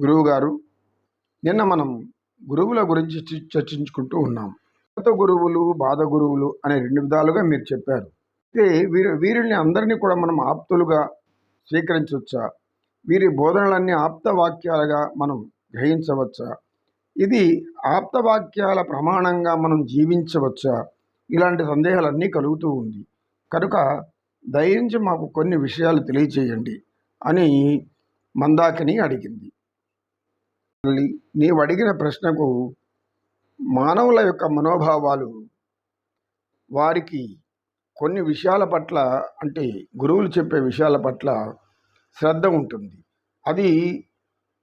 గురువుగారు నిన్న మనం గురువుల గురించి చర్చించుకుంటూ ఉన్నాం. కొత్త గురువులు బాధ గురువులు అనే రెండు విధాలుగా మీరు చెప్పారు. అయితే వీరు వీరిని అందరినీ కూడా మనం ఆప్తులుగా స్వీకరించవచ్చా? వీరి బోధనలన్నీ ఆప్త వాక్యాలుగా మనం గ్రహించవచ్చా? ఇది ఆప్త వాక్యాల ప్రమాణంగా మనం జీవించవచ్చా? ఇలాంటి సందేహాలన్నీ కలుగుతూ ఉంది. కనుక దయించి మాకు కొన్ని విషయాలు తెలియచేయండి అని మందాకిని అడిగింది. నీవు అడిగిన ప్రశ్నకు మానవుల యొక్క మనోభావాలు వారికి కొన్ని విషయాల పట్ల అంటే గురువులు చెప్పే విషయాల పట్ల శ్రద్ధ ఉంటుంది. అది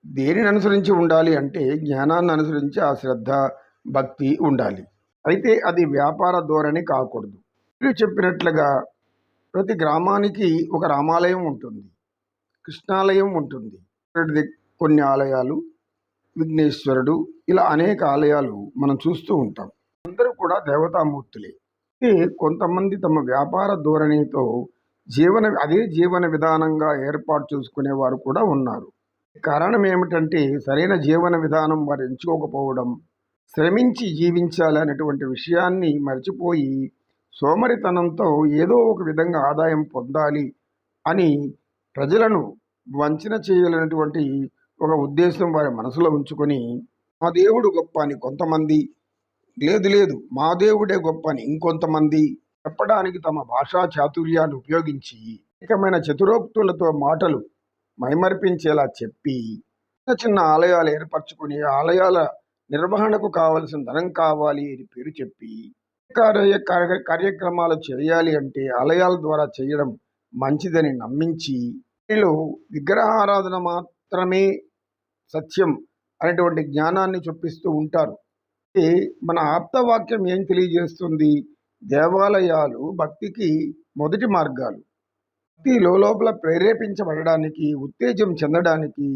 దేనిని అనుసరించి ఉండాలి అంటే జ్ఞానాన్ని అనుసరించి ఆ శ్రద్ధ భక్తి ఉండాలి. అయితే అది వ్యాపార ధోరణి కాకూడదు. మీరు చెప్పినట్లుగా ప్రతి గ్రామానికి ఒక రామాలయం ఉంటుంది. కృష్ణాలయం ఉంటుంది. కొన్ని ఆలయాలు విఘ్నేశ్వరుడు. ఇలా అనేక ఆలయాలు మనం చూస్తూ ఉంటాం. అందరూ కూడా దేవతామూర్తులే. అయితే కొంతమంది తమ వ్యాపార ధోరణితో జీవన అదే జీవన విధానంగా ఏర్పాటు చేసుకునే వారు కూడా ఉన్నారు. కారణం ఏమిటంటే సరైన జీవన విధానం వారు ఎంచుకోకపోవడం శ్రమించి జీవించాలి అనేటువంటి విషయాన్ని మర్చిపోయి సోమరితనంతో ఏదో ఒక విధంగా ఆదాయం పొందాలి అని ప్రజలను వంచన చేయాలనేటువంటి ఒక ఉద్దేశం వారి మనసులో ఉంచుకొని మా దేవుడు గొప్ప అని కొంతమంది లేదు లేదు మా దేవుడే గొప్ప అని ఇంకొంతమంది చెప్పడానికి తమ భాషా చాతుర్యాన్ని ఉపయోగించి అనేకమైన చతురోక్తులతో మాటలు మైమర్పించేలా చెప్పి చిన్న చిన్న ఆలయాలు ఏర్పరచుకుని ఆలయాల నిర్వహణకు కావలసిన ధనం కావాలి అని పేరు చెప్పి కార్య కార్యక్రమాలు చేయాలి అంటే ఆలయాల ద్వారా చేయడం మంచిదని నమ్మించి వీళ్ళు విగ్రహారాధన మాత్రమే సత్యం అనేటువంటి జ్ఞానాన్ని చొప్పిస్తూ ఉంటారు. మన ఆప్తవాక్యం ఏం తెలియజేస్తుంది? దేవాలయాలు భక్తికి మొదటి మార్గాలు. భక్తి లోపల ప్రేరేపించబడడానికి ఉత్తేజం చెందడానికి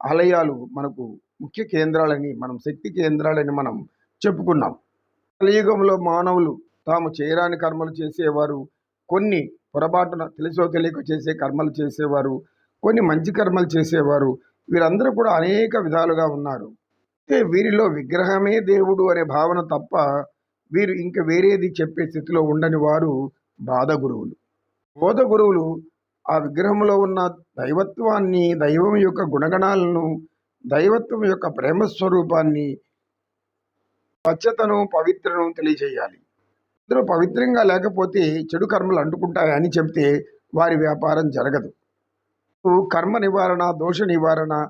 ఆలయాలు మనకు ముఖ్య కేంద్రాలని మనం శక్తి కేంద్రాలని మనం చెప్పుకున్నాం. కలియుగంలో మానవులు తాము చేయరాని కర్మలు చేసేవారు కొన్ని పొరపాటున తెలుసో తెలియక చేసే కర్మలు చేసేవారు కొన్ని మంచి కర్మలు చేసేవారు వీరందరూ కూడా అనేక విధాలుగా ఉన్నారు. అయితే వీరిలో విగ్రహమే దేవుడు అనే భావన తప్ప వీరు ఇంక వేరేది చెప్పే స్థితిలో ఉండని వారు బాధ గురువులు. బోధ గురువులు ఆ విగ్రహంలో ఉన్న దైవత్వాన్ని దైవం యొక్క గుణగణాలను దైవత్వం యొక్క ప్రేమ స్వరూపాన్ని స్వచ్ఛతను పవిత్రను తెలియజేయాలి. అందరూ పవిత్రంగా లేకపోతే చెడు కర్మలు అంటుకుంటాయని చెప్తే వారి వ్యాపారం జరగదు. కర్మ నివారణ దోష నివారణ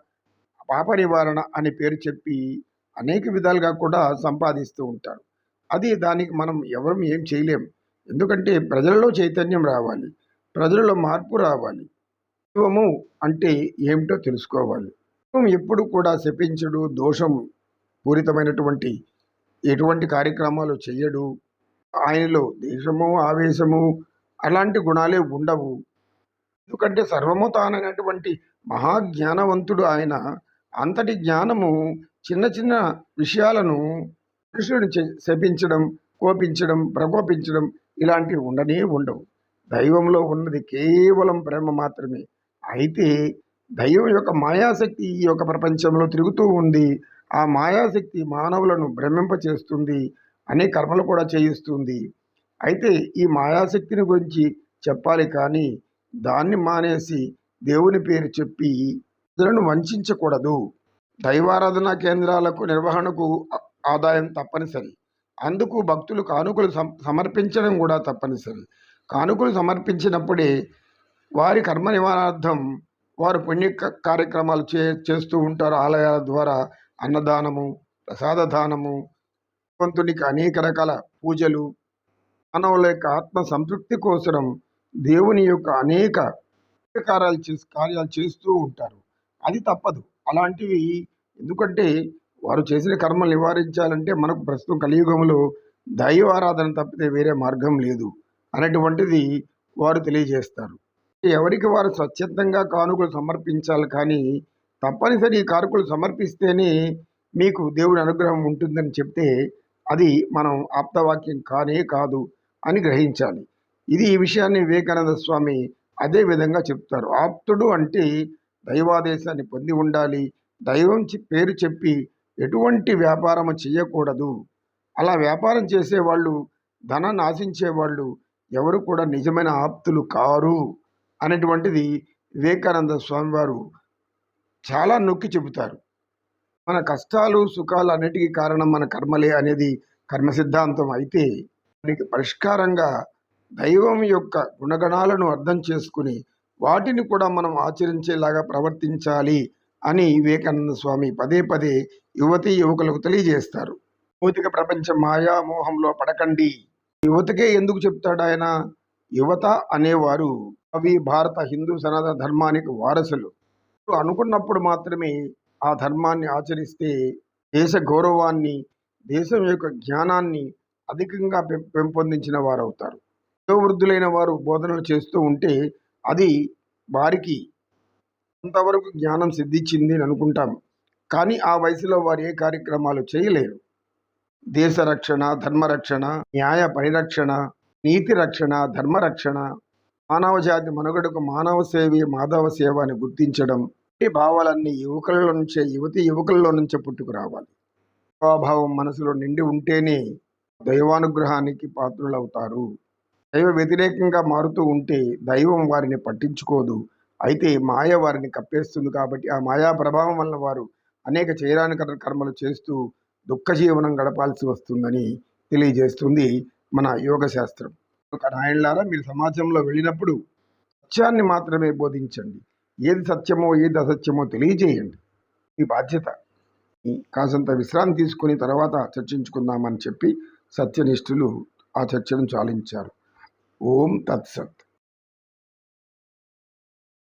పాప నివారణ అనే పేరు చెప్పి అనేక విధాలుగా కూడా సంపాదిస్తూ ఉంటారు. అది దానికి మనం ఎవరం ఏం చేయలేం. ఎందుకంటే ప్రజలలో చైతన్యం రావాలి. ప్రజలలో మార్పు రావాలి. దైవము అంటే ఏమిటో తెలుసుకోవాలి. ఎప్పుడు కూడా శపించడు దోషం పూరితమైనటువంటి ఎటువంటి కార్యక్రమాలు చేయడు ఆయనలో దేశము ఆవేశము అలాంటి గుణాలే ఉండవు. ఎందుకంటే సర్వము తానైనటువంటి మహాజ్ఞానవంతుడు ఆయన అంతటి జ్ఞానము చిన్న చిన్న విషయాలను మనుషుడిని శపించడం కోపించడం ప్రకోపించడం ఇలాంటివి ఉండనే ఉండవు. దైవంలో ఉన్నది కేవలం ప్రేమ మాత్రమే. అయితే దైవం యొక్క మాయాశక్తి ఈ యొక్క ప్రపంచంలో తిరుగుతూ ఉంది. ఆ మాయాశక్తి మానవులను భ్రమింపచేస్తుంది అనే కర్మలు కూడా చేయిస్తుంది. అయితే ఈ మాయాశక్తిని గురించి చెప్పాలి కానీ దాన్ని మానేసి దేవుని పేరు చెప్పి ప్రజలను వంచకూడదు దైవారాధన కేంద్రాలకు నిర్వహణకు ఆదాయం తప్పనిసరి. అందుకు భక్తులు కానుకలు సమ- సమర్పించడం కూడా తప్పనిసరి. కానుకలు సమర్పించినప్పుడే వారి కర్మ నివారణార్థం వారు పుణ్య కార్యక్రమాలు చే చేస్తూ ఉంటారు. ఆలయాల ద్వారా అన్నదానము ప్రసాద దానము భగవంతునికి అనేక రకాల పూజలు మానవుల యొక్క ఆత్మ సంతృప్తి కోసం దేవుని యొక్క అనేక కార్యాలు చేసి కార్యాలు చేస్తూ ఉంటారు. అది తప్పదు. అలాంటివి ఎందుకంటే వారు చేసిన కర్మలు నివారించాలంటే మనకు ప్రస్తుతం కలియుగంలో దైవ ఆరాధన తప్పితే వేరే మార్గం లేదు అనేటువంటిది వారు తెలియజేస్తారు. ఎవరికి వారు స్వచ్ఛందంగా కానుకలు సమర్పించాలి కానీ తప్పనిసరి ఈ కానుకలు సమర్పిస్తేనే మీకు దేవుడి అనుగ్రహం ఉంటుందని చెప్తే అది మనం ఆప్తవాక్యం కానే కాదు అని గ్రహించాలి. ఇది ఈ విషయాన్ని వివేకానంద స్వామి అదే విధంగా చెప్తారు. ఆప్తుడు అంటే దైవాదేశాన్ని పొంది ఉండాలి దైవం పేరు చెప్పి ఎటువంటి వ్యాపారము చేయకూడదు. అలా వ్యాపారం చేసేవాళ్ళు ధనాన్ని ఆశించేవాళ్ళు ఎవరు కూడా నిజమైన ఆప్తులు కారు అనేటువంటిది వివేకానంద స్వామి వారు చాలా నొక్కి చెబుతారు. మన కష్టాలు సుఖాలు అన్నిటికీ కారణం మన కర్మలే అనేది కర్మ సిద్ధాంతం అయితే దానికి పరిష్కారంగా దైవం యొక్క గుణగణాలను అర్థం చేసుకుని వాటిని కూడా మనం ఆచరించేలాగా ప్రవర్తించాలి అని వివేకానంద స్వామి పదే పదే యువతి యువకులకు తెలియజేస్తారు. భౌతిక ప్రపంచ మాయా మోహంలో పడకండి. యువతకే ఎందుకు చెప్తాడు ఆయన? యువత అనేవారు అవి భారత హిందూ సనాతన ధర్మానికి వారసులు. అనుకున్నప్పుడు మాత్రమే ఆ ధర్మాన్ని ఆచరిస్తే దేశ గౌరవాన్ని దేశం యొక్క జ్ఞానాన్ని అధికంగా పెం- పెంపొందించిన వారు వయోవృద్ధులైన వారు బోధనలు చేస్తూ ఉంటే అది వారికి కొంతవరకు జ్ఞానం సిద్ధించింది అని అనుకుంటాం. కానీ ఆ వయసులో వారు ఏ కార్యక్రమాలు చేయలేరు. దేశ రక్షణ ధర్మరక్షణ న్యాయ పరిరక్షణ నీతి రక్షణ ధర్మ రక్షణ మానవ జాతి మనుగడకు మానవ సేవి మాధవ సేవ అని గుర్తించడం ఈ భావాలన్నీ యువకుల నుంచే యువతి యువకుల్లో నుంచే పుట్టుకురావాలి. స్వభావం మనసులో నిండి ఉంటేనే దైవానుగ్రహానికి పాత్రులవుతారు. దైవ వ్యతిరేకంగా మారుతూ ఉంటే దైవం వారిని పట్టించుకోదు. అయితే మాయ వారిని కప్పేస్తుంది కాబట్టి ఆ మాయా ప్రభావం వల్ల వారు అనేక చేయరాని కర్మలు చేస్తూ దుఃఖ జీవనం గడపాల్సి వస్తుందని తెలియజేస్తుంది మన యోగ శాస్త్రం ఒక నాయనలారా మీరు సమాజంలో వెళ్ళినప్పుడు సత్యాన్ని మాత్రమే బోధించండి. ఏది సత్యమో ఏది అసత్యమో తెలియజేయండి. మీ బాధ్యత. కాసంత విశ్రాంతి తీసుకుని తర్వాత చర్చించుకుందామని చెప్పి సత్యనిష్ఠులు ఆ చర్చను చాలించారు. ఓం తత్సత్.